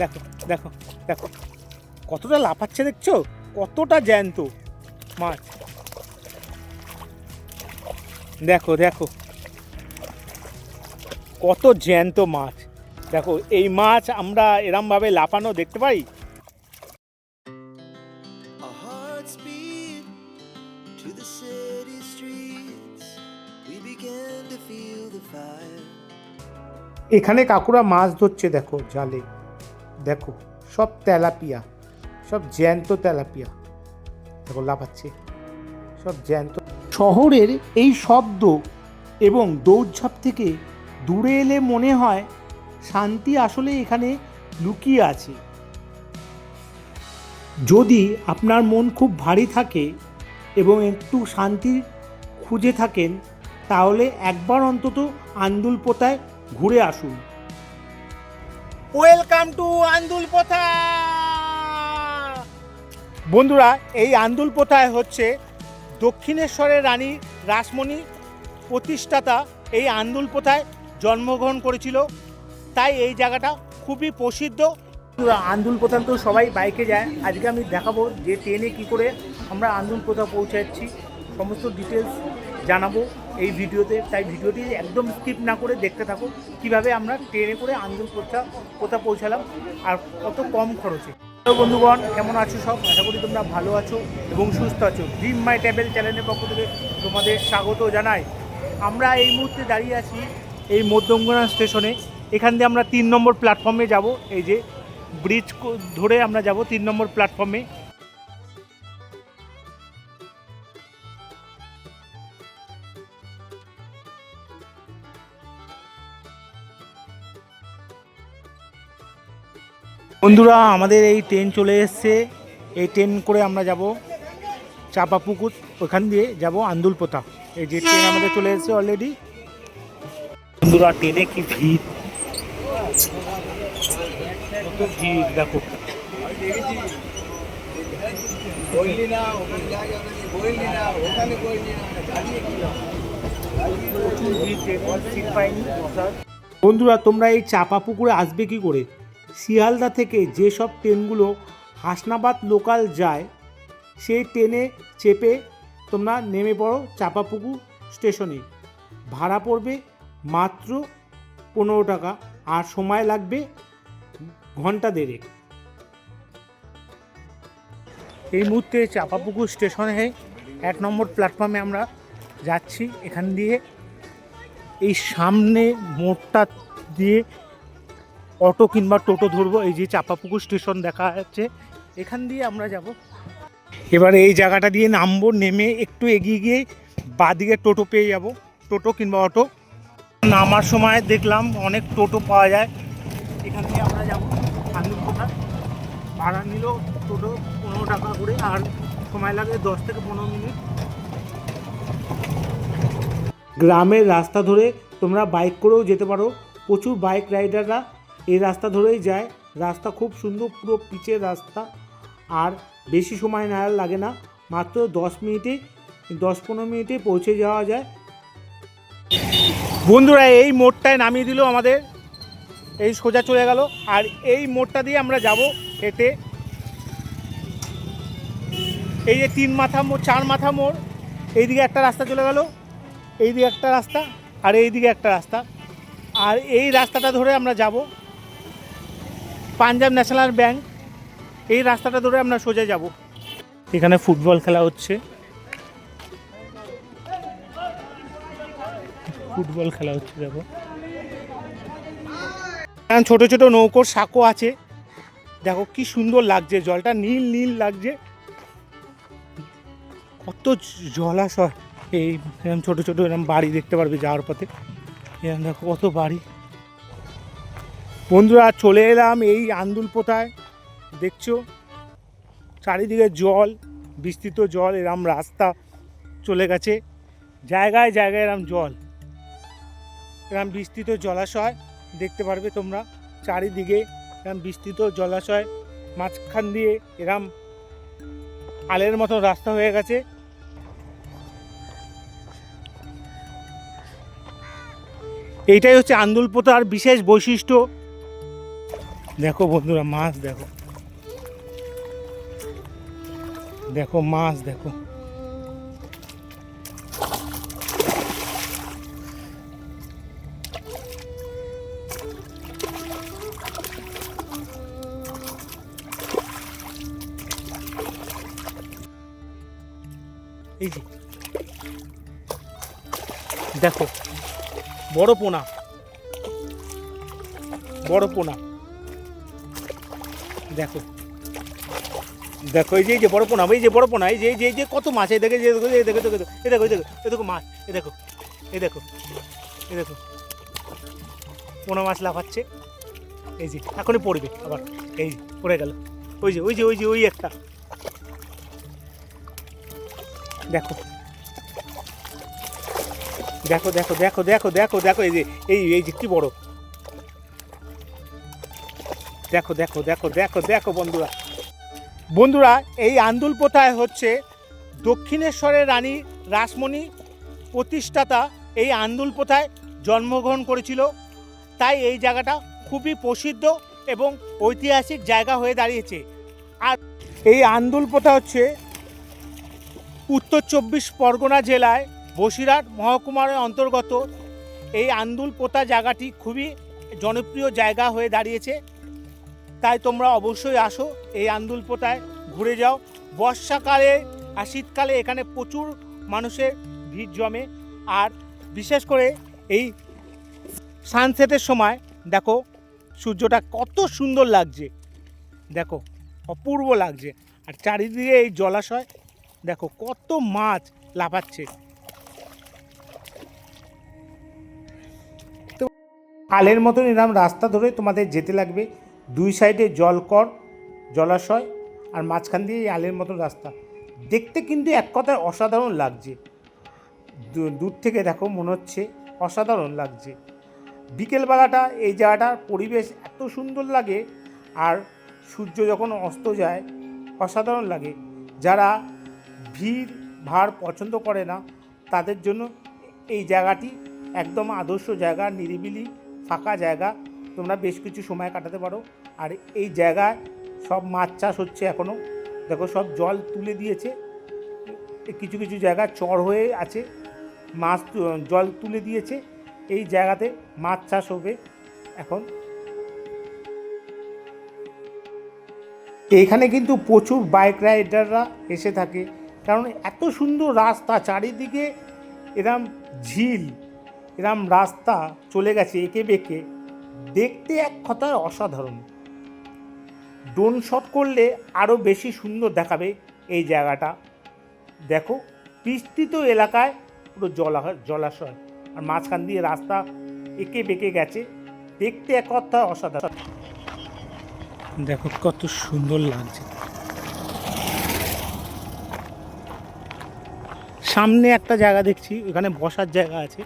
দেখো দেখো দেখো। কতটা লাফাচ্ছে দেখছ? কতটা জ্যান্ত মাছ। দেখো দেখো। কত জ্যান্ত মাছ। দেখো এই মাছ আমরা এরমভাবে লাফানো দেখতে পাই. এখানে কাকুরা মাছ ধরছে দেখো জালে। দেখো, সব তেলাপিয়া, সব জ্যান্ত তেলাপিয়া। দেখো, লাফাচ্ছে। সব জ্যান্ত। শহরের এই শব্দ এবং দৌড়ঝাঁপ থেকে দূরে এলে মনে হয় শান্তি আসলে এখানে লুকিয়ে আছে। যদি আপনার মন খুব ভারী থাকে এবং একটু শান্তি খুঁজে থাকেন, তাহলে একবার অন্তত আন্দুল পোতায় ঘুরে আসুন। ওয়েলকাম টু আন্দুল পোথা বন্ধুরা, এই আন্দুল পোথায় হচ্ছে দক্ষিণেশ্বরের রানী রাসমণি প্রতিষ্ঠাতা। এই আন্দুল পোথায় জন্মগ্রহণ করেছিল। তাই এই জায়গাটা খুবই প্রসিদ্ধ। আন্দুল পোথান তো সবাই বাইকে যায়। আজকে আমি দেখাবো যে ট্রেনে কি করে আমরা আন্দুল পোথা পৌঁছাচ্ছি। সমস্ত ডিটেলস জানাব। এই ভিডিওতে, তাই ভিডিওটি একদম স্কিপ না করে দেখতে থাকো। কীভাবে আমরা ট্রেনে করে আন্দুল পোথা কোথা পৌঁছালাম আর কত কম খরচে। হ্যালো বন্ধুগণ, কেমন আছো সব? আশা করি তোমরা ভালো আছো এবং সুস্থ আছো। ড্রিম মাই ট্রাভেল চ্যানেলের পক্ষ থেকে তোমাদের স্বাগত জানাই। আমরা এই মুহূর্তে দাঁড়িয়ে আছি এই মধ্যমগ্রাম স্টেশনে। এখান দিয়ে আমরা তিন নম্বর প্ল্যাটফর্মে যাব। এই যে ব্রিজ ধরে আমরা যাব তিন নম্বর প্ল্যাটফর্মে বন্ধুরা আমাদের এই ট্রেন চলে এসছে। এই ট্রেন করে আমরা যাব চাপা পুকুর ওখান দিয়ে যাব আন্দুলপোতা। এই যে ট্রেন আমাদের চলে এসেছে অলরেডি বন্ধুরা ট্রেনে কি ভিড়? কত ভিড় দেখো। বন্ধুরা তোমরা এই চাপা পুকুরে আসবে কি করে? শিয়ালদা থেকে যেসব ট্রেনগুলো হাসনাবাদ লোকাল যায়, সেই ট্রেনে চেপে তোমরা নেমে পড়ো চাপাপুকুর স্টেশনে। ভাড়া পড়বে মাত্র পনেরো টাকা আর সময় লাগবে ঘণ্টা দেড়েক। এই মুহূর্তে চাপাপুকুর স্টেশনে এক নম্বর প্ল্যাটফর্মে আমরা যাচ্ছি। এখান দিয়ে এই সামনে মোড়টা দিয়ে অটো কিংবা টোটো ধরবো, এই যে চাপাপুকুর স্টেশন দেখা যাচ্ছে, এখান দিয়ে আমরা যাব। এবার এই জায়গাটা দিয়ে নামবো, নেমে একটু এগিয়ে গিয়ে বাদিকে টোটো পেয়ে যাব, টোটো কিংবা অটো। নামার সময় দেখলাম অনেক টোটো পাওয়া যায়। এখান থেকে আমরা যাব আন্দুলকোটা ভাড়া নিল টোটো পনেরো টাকা করে, আর সময় লাগে দশ থেকে পনেরো মিনিট। গ্রামের রাস্তা ধরে তোমরা বাইক করেও যেতে পারো। প্রচুর বাইক রাইডাররা এই রাস্তা ধরেই যায়। রাস্তা খুব সুন্দর, পুরো পিচের রাস্তা। আর বেশি সময় না লাগে না। মাত্র দশ মিনিটে, দশ পনেরো মিনিটে পৌঁছে যাওয়া যায়। বন্ধুরা, এই মোড়টায় নামিয়ে দিল আমাদের। এই সোজা চলে গেল। আর এই মোড়টা দিয়ে আমরা যাব হেঁটে। এই যে তিন মাথা মোড়, চার মাথা মোড়। এইদিকে একটা রাস্তা চলে গেল। এইদিকে একটা রাস্তা। আর এইদিকে একটা রাস্তা। আর এই রাস্তাটা ধরে আমরা যাব পাঞ্জাব ন্যাশনাল ব্যাংক, এই রাস্তাটা ধরে আমরা সোজা যাব। এখানে ফুটবল খেলা হচ্ছে। ফুটবল খেলা হচ্ছে, দেখো। এখন ছোট ছোট নৌকোর সাঁকো আছে। দেখো কি সুন্দর লাগছে, জলটা নীল নীল লাগছে। কত জলাশয়। এই এরকম ছোটো ছোট এরকম বাড়ি দেখতে পারবে যাওয়ার পথে। এরকম দেখো কত বাড়ি। বন্ধুরা, চলে এলাম এই আন্দুল পোতায়। দেখছ? চারিদিকে জল, বিস্তৃত জল, এরম রাস্তা চলে গেছে। জায়গায় জায়গায় এরম জল, এরম বিস্তৃত জলাশয় দেখতে পারবে তোমরা। চারিদিকে এরম বিস্তৃত জলাশয়, মাঝখান দিয়ে এরম আলের মতো রাস্তা হয়ে গেছে। এইটাই হচ্ছে আন্দুলপোতার বিশেষ বৈশিষ্ট্য। দেখো বন্ধুরা মাছ দেখো। দেখো মাছ দেখো। দেখো বড় পোনা। বড় পোনা। দেখো দেখো এই যে এই যে বড় পোনা এই যে বড় পোনা এই যে এই যে যে কত মাছ এই দেখে যে দেখো এই দেখো দেখো এই দেখো এই দেখো এই দেখো মাছ এই দেখো এই দেখো এই দেখো পোনা মাছ লাফাচ্ছে এই যে এখনই পড়বে আবার এই পড়ে গেল ওই যে ওই যে ওই যে ওই একটা দেখো দেখো দেখো দেখো দেখো দেখো দেখো এই যে এই এই যে কি বড় দেখো দেখো দেখো দেখো দেখো বন্ধুরা। বন্ধুরা, এই আন্দুল প্রথায় হচ্ছে দক্ষিণেশ্বরের রানী রাসমণি প্রতিষ্ঠাতা এই আন্দুল প্রথায় জন্মগ্রহণ করেছিল। তাই এই জায়গাটা খুবই প্রসিদ্ধ এবং ঐতিহাসিক জায়গা হয়ে দাঁড়িয়েছে। আর এই আন্দুল প্রথা হচ্ছে উত্তর চব্বিশ পরগনা জেলায় বসিরহাট মহকুমার অন্তর্গত। এই আন্দুল পোতা জায়গাটি খুবই জনপ্রিয় জায়গা হয়ে দাঁড়িয়েছে। তাই তোমরা অবশ্যই আসো এই আন্দুল পোতায়, ঘুরে যাও। বর্ষাকালে আর শীতকালে এখানে প্রচুর মানুষের ভিড় জমে। আর বিশেষ করে এই সানসেটের সময়, দেখো, সূর্যটা কত সুন্দর লাগছে। দেখো, অপূর্ব লাগছে। আর চারিদিকে এই জলাশয়, দেখো, কত মাছ লাফাচ্ছে। তো আলের মতন এরকম রাস্তা ধরে তোমাদের যেতে লাগবে। দুই সাইডে জলকর জলাশয় আর মাঝখান দিয়ে এই আলের মতন রাস্তা। দেখতে কিন্তু এক কথায় অসাধারণ লাগছে। দূর থেকে দেখো মনে হচ্ছে অসাধারণ লাগছে। বিকেলবেলাটা, এই জায়গাটার পরিবেশ এত সুন্দর লাগে আর সূর্য যখন অস্ত যায়, অসাধারণ লাগে। যারা ভিড়, ভাড় পছন্দ করে না, তাদের জন্য এই জায়গাটি একদম আদর্শ জায়গা, নিরিবিলি, ফাঁকা জায়গা। তোমরা বেশ কিছু সময় কাটাতে পারো। আর এই জায়গায় সব মাছ চাষ হচ্ছে এখনও দেখো সব জল তুলে দিয়েছে। কিছু কিছু জায়গা চর হয়ে আছে। মাছ জল তুলে দিয়েছে। এই জায়গাতে মাছ চাষ হবে এখন। এখানে কিন্তু প্রচুর বাইক রাইডাররা এসে থাকে। কারণ এত সুন্দর রাস্তা, চারিদিকে এরম ঝিল, এরম রাস্তা চলে গেছে এঁকে বেঁকে দেখতে এক কথায় অসাধারণ। ড্রোন শট করলে আরও বেশি সুন্দর দেখাবে এই জায়গাটা। দেখো, বিস্তৃত এলাকায় পুরো জলা জলাশয়। আর মাঝখান দিয়ে রাস্তা এঁকে বেঁকে গেছে। দেখতে এক কথায় অসাধারণ। দেখো কত সুন্দর লাগছে। সামনে একটা জায়গা দেখছি, ওখানে বসার জায়গা আছে।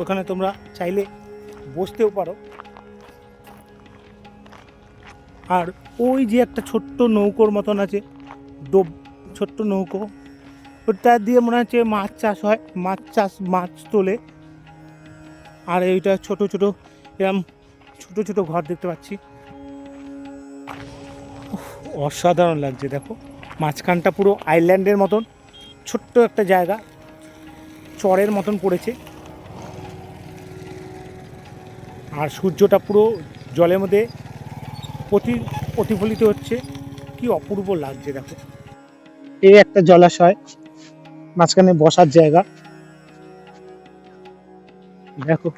ওখানে তোমরা চাইলে বসতেও পারো। আর ওই যে একটা ছোট্ট নৌকোর মতন আছে, ডোব, ছোট্ট নৌকো। ওটা দিয়ে মনে হচ্ছে মাছ চাষ হয়, মাছ চাষ, মাছ তোলে। আর এইটা ছোট ছোট, এরম ছোট ছোট ঘর দেখতে পাচ্ছি। অসাধারণ লাগছে, দেখো। মাঝখানটা পুরো আইল্যান্ডের মতন, ছোট্ট একটা জায়গা। চরের মতন পড়েছে। আর সূর্যটা পুরো জলের মধ্যে প্রতি প্রতিফলিত হচ্ছে। কি অপূর্ব লাগছে দেখো। এই একটা জলাশয়, মাঝখানে বসার জায়গা। দেখো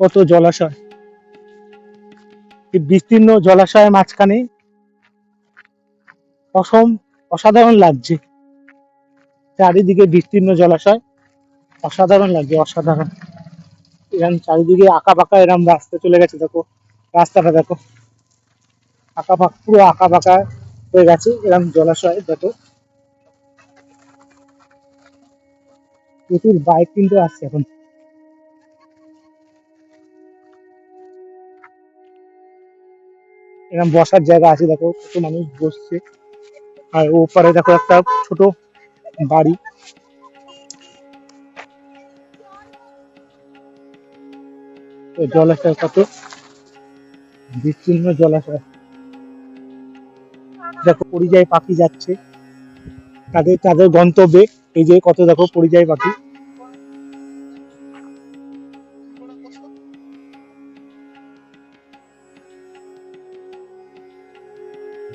কত জলাশয়। এই বিস্তীর্ণ জলাশয়ের মাঝখানে অসম, অসাধারণ লাগছে। চারিদিকে বিস্তীর্ণ জলাশয়, অসাধারণ লাগছে, অসাধারণ। এরকম চারিদিকে আঁকা বাঁকা এরকম রাস্তা চলে গেছে, দেখো। রাস্তাটা দেখো। আঁকা বাঁকা পুরো আঁকা বাঁকা হয়ে গেছে এরকম জলাশয় যত প্রচুর বাইক কিন্তু আসছে এখন। এরকম বসার জায়গা আছে, দেখো কত মানুষ বসছে। আর ওপারে দেখো একটা ছোট বাড়ি। জলাশয় কত বিচ্ছিন্ন জলাশয়। দেখো পরিযায়ী পাখি যাচ্ছে। তাদের তাদের গন্তব্যে এই যে কত দেখো পরিযায়ী পাখি।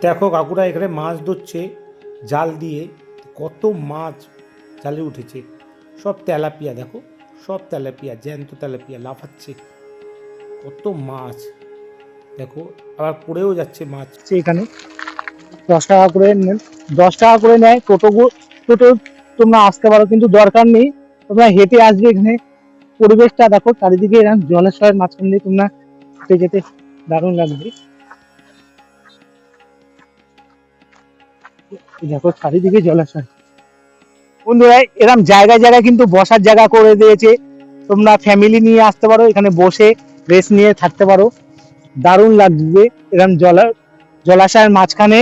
দেখো কাকুরা এখানে মাছ ধরছে জাল দিয়ে। কত মাছ জালে উঠেছে। সব তেলাপিয়া দেখো সব তেলাপিয়া জ্যান্ত তেলাপিয়া লাফাচ্ছে। কত মাছ দেখো আবার পড়েও যাচ্ছে মাছ। এখানে দশ টাকা করে দশ টাকা করে নেয়, টোটো টোটো তোমরা আসতে পারো, কিন্তু দরকার নেই। তোমরা হেঁটে আসবে এখানে। পরিবেশটা দেখো, চারিদিকে এরকম জলাশয়ের মাঝখান দিয়ে তোমরা হেঁটে যেতে দারুণ লাগবে। দেখো, চারিদিকে জলাশয়। বন্ধুরা এরকম জায়গায় জায়গায় কিন্তু বসার জায়গা করে দিয়েছে। তোমরা ফ্যামিলি নিয়ে আসতে পারো, এখানে বসে রেস্ট নিয়ে থাকতে পারো। দারুণ লাগবে এরকম জলা জলাশয়ের মাঝখানে।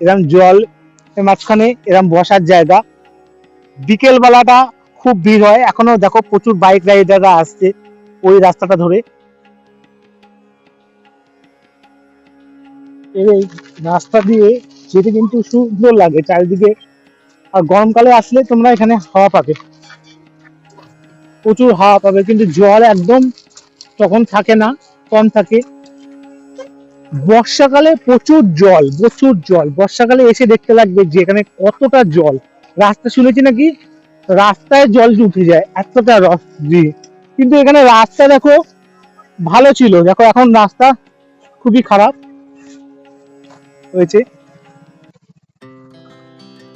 এরকম জল মাঝখানে এরকম বসার জায়গা। বিকেল বেলাটা খুব ভিড় হয়। এখনও দেখো প্রচুর বাইক রাইডাররা আসছে ওই রাস্তাটা ধরে। এই রাস্তা দিয়ে যেতে কিন্তু সুন্দর লাগে চারিদিকে। আর গরমকালে আসলে তোমরা এখানে হাওয়া পাবে। প্রচুর হাওয়া পাবে, কিন্তু জল একদম তখন থাকে না, কম থাকে। বর্ষাকালে প্রচুর জল প্রচুর জল। বর্ষাকালে এসে দেখতে লাগবে যে এখানে কতটা জল। রাস্তা শুনেছি নাকি? রাস্তায় জল উঠে যায়, এতটা রস দিয়ে। কিন্তু এখানে রাস্তা দেখো, ভালো ছিল। দেখো, এখন রাস্তা খুবই খারাপ হয়েছে।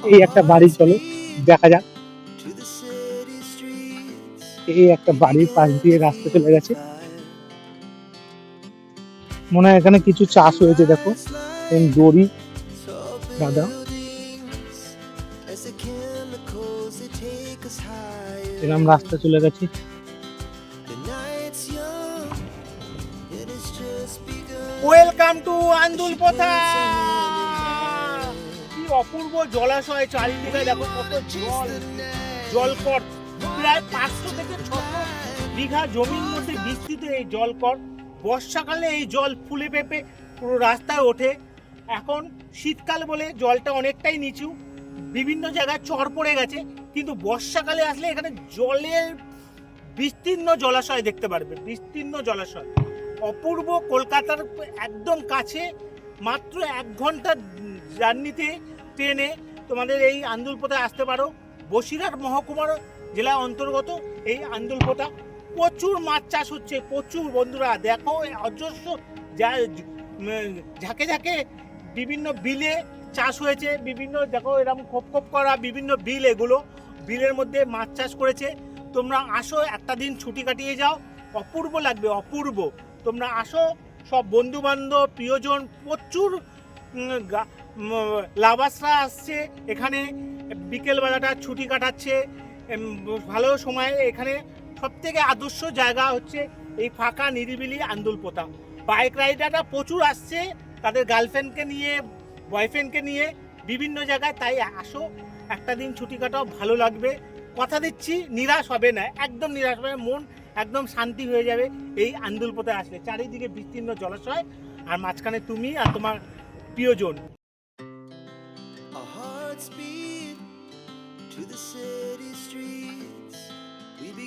এই একটা বাড়ি চলো, দেখা যাক। এই একটা বাড়ির পাশ দিয়ে রাস্তা চলে গেছে। মনে হয় এখানে কিছু চাষ হয়েছে, দেখো। দড়ি দাদা. এরম রাস্তা চলে গেছে. ওয়েলকাম টু আন্দুল পোথা কি অপূর্ব জলাশয় চারিদিকে, দেখো কত জল। জলকর। প্রায় পাঁচশো থেকে ছশো বিঘা জমির মধ্যে বিস্তৃত এই জলকর। বর্ষাকালে এই জল ফুলে পেঁপে পুরো রাস্তায় ওঠে। এখন শীতকাল বলে জলটা অনেকটাই নিচু। বিভিন্ন জায়গায় চর পড়ে গেছে, কিন্তু বর্ষাকালে আসলে এখানে জলের বিস্তীর্ণ জলাশয় দেখতে পারবে, বিস্তীর্ণ জলাশয়। অপূর্ব কলকাতার একদম কাছে, মাত্র এক ঘণ্টা জার্নিতে ট্রেনে তোমাদের এই আন্দুলপোতায় আসতে পারো। বসিরহাট মহকুমার জেলা অন্তর্গত এই আন্দুলপোতা প্রচুর মাছ চাষ হচ্ছে, প্রচুর বন্ধুরা। দেখো অজস্র যা ঝাঁকে ঝাঁকে বিভিন্ন বিলে চাষ হয়েছে, বিভিন্ন, দেখো, এরকম খোপ খোপ করা বিভিন্ন বিল এগুলো, বিলের মধ্যে মাছ চাষ করেছে। তোমরা আসো, একটা দিন ছুটি কাটিয়ে যাও, অপূর্ব লাগবে, অপূর্ব। তোমরা আসো, সব বন্ধু বান্ধব প্রিয়জন, প্রচুর লাভাসরা আসছে এখানে। বিকেলবেলাটা ছুটি কাটাচ্ছে ভালো সময় এখানে সব থেকে আদর্শ জায়গা হচ্ছে এই ফাঁকা নিরিবিলি আন্দুলপোতা বাইক রাইডাররা প্রচুর আসছে, তাদের গার্লফ্রেন্ডকে নিয়ে, বয়ফ্রেন্ডকে নিয়ে বিভিন্ন জায়গায়। তাই আসো, একটা দিন ছুটি কাটাও, ভালো লাগবে। কথা দিচ্ছি, নিরাশ হবে না, একদম নিরাশ হবে মন একদম শান্তি হয়ে যাবে এই আন্দুলপোতায় আসলে। চারিদিকে বিস্তীর্ণ জলাশয়, আর মাঝখানে তুমি আর তোমার প্রিয়জন। To the city streets. We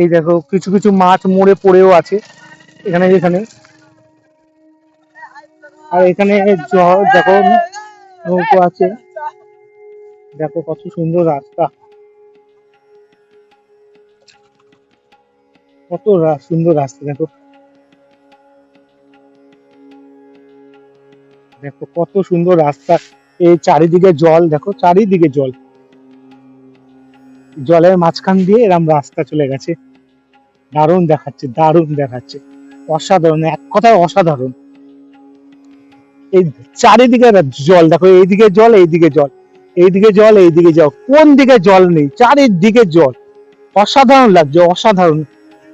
এই দেখো, কিছু কিছু মাছ মরে পড়েও আছে, এখানে যেখানে আর এখানে দেখো, নৌকো আছে। দেখো কত সুন্দর রাস্তা। কত সুন্দর রাস্তা, দেখো। দেখো কত সুন্দর রাস্তা। এই চারিদিকে জল, দেখো, চারিদিকে জল। জলের মাঝখান দিয়ে এরম রাস্তা চলে গেছে। দারুণ দেখাচ্ছে দারুণ দেখাচ্ছে। অসাধারণ, এক কথায় অসাধারণ। এই চারিদিকে জল, দেখো এইদিকে জল এইদিকে জল এইদিকে জল এইদিকে জল, কোন দিকে জল নেই, চারিদিকে জল। অসাধারণ লাগছে, অসাধারণ।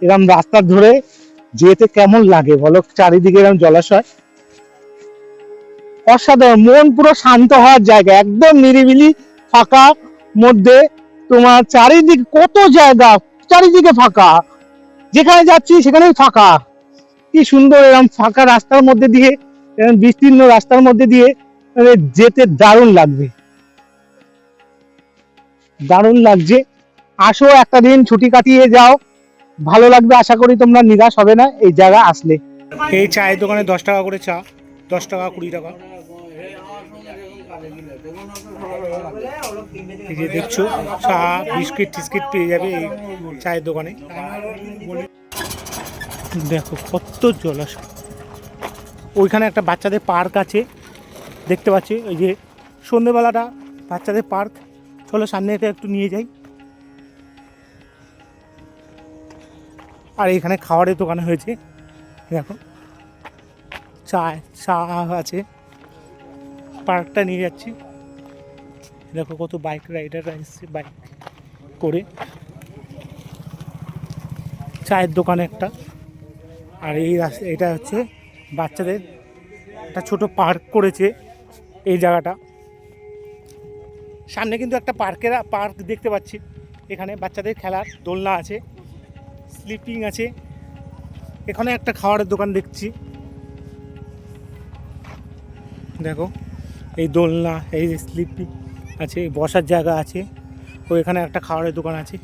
এরম রাস্তা ধরে যেতে কেমন লাগে বলো? চারিদিকে এরম জলাশয়। অসাধারণ, মন পুরো শান্ত হওয়ার জায়গা, একদম নিরিবিলি, ফাঁকা মধ্যে। তোমার চারিদিক কত জায়গা, চারিদিকে ফাঁকা। যেখানে যাচ্ছি সেখানেই ফাঁকা। কি সুন্দর এরকম ফাঁকা রাস্তার মধ্যে দিয়ে এরকম বিস্তীর্ণ রাস্তার মধ্যে দিয়ে যেতে দারুণ লাগবে। দারুণ লাগছে। আসো একটা দিন, ছুটি কাটিয়ে যাও। ভালো লাগবে, আশা করি তোমরা নিরাশ হবে না, এই জায়গা আসলে। এই চায়ের দোকানে দশ টাকা করে চা, দশ টাকা কুড়ি টাকা। এই যে দেখছ, চা, বিস্কিট, টিস্কিট পেয়ে যাবে এই চায়ের দোকানে। দেখো কত জলাশয়। ওইখানে একটা বাচ্চাদের পার্ক আছে, দেখতে পাচ্ছি ওই যে সন্ধেবেলাটা, বাচ্চাদের পার্ক। চলো সামনে এটা একটু নিয়ে যাই। আর এখানে খাবারের দোকান হয়েছে, দেখো। চা চা আছে। পার্কটা নিয়ে যাচ্ছি। দেখো কত বাইক রাইডাররা এসছে বাইক করে। চায়ের দোকান একটা। আর এই রাস্তা এটা হচ্ছে বাচ্চাদের একটা ছোট পার্ক করেছে এই জায়গাটা। সামনে কিন্তু একটা পার্কের পার্ক দেখতে পাচ্ছি। এখানে বাচ্চাদের খেলার দোলনা আছে স্লিপিং আছে। এখানে একটা খাবারের দোকান দেখছি। দেখো, এই দোলনা, এই যে স্লিপিং আছে, বসার জায়গা আছে। ও এখানে একটা খাবারের দোকান আছে।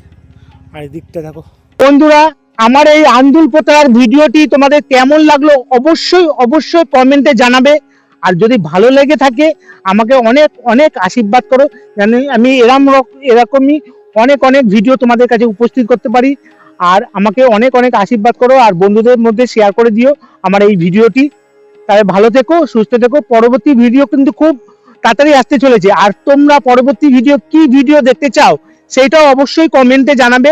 আর দিকটা দেখো। বন্ধুরা, আমার এই আন্দুল পোতার ভিডিওটি তোমাদের কেমন লাগল অবশ্যই অবশ্যই কমেন্টে জানাবে। আর যদি ভালো লেগে থাকে, আমাকে অনেক অনেক আশীর্বাদ করো। যেন আমি এরম রক- এরকমই অনেক অনেক ভিডিও তোমাদের কাছে উপস্থিত করতে পারি। আর আমাকে অনেক অনেক আশীর্বাদ করো। আর বন্ধুদের মধ্যে শেয়ার করে দিও আমার এই ভিডিওটি। তাহলে ভালো থেকো, সুস্থ থেকো। পরবর্তী ভিডিও কিন্তু খুব তাড়াতাড়ি আসতে চলেছে। আর তোমরা পরবর্তী ভিডিও কি ভিডিও দেখতে চাও, সেইটাও অবশ্যই কমেন্টে জানাবে।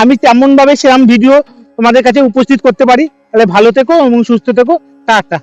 আমি তেমনভাবে সেরকম ভিডিও তোমাদের কাছে উপস্থিত করতে পারি। তাহলে ভালো থেকো এবং সুস্থ থেকো। টাটা।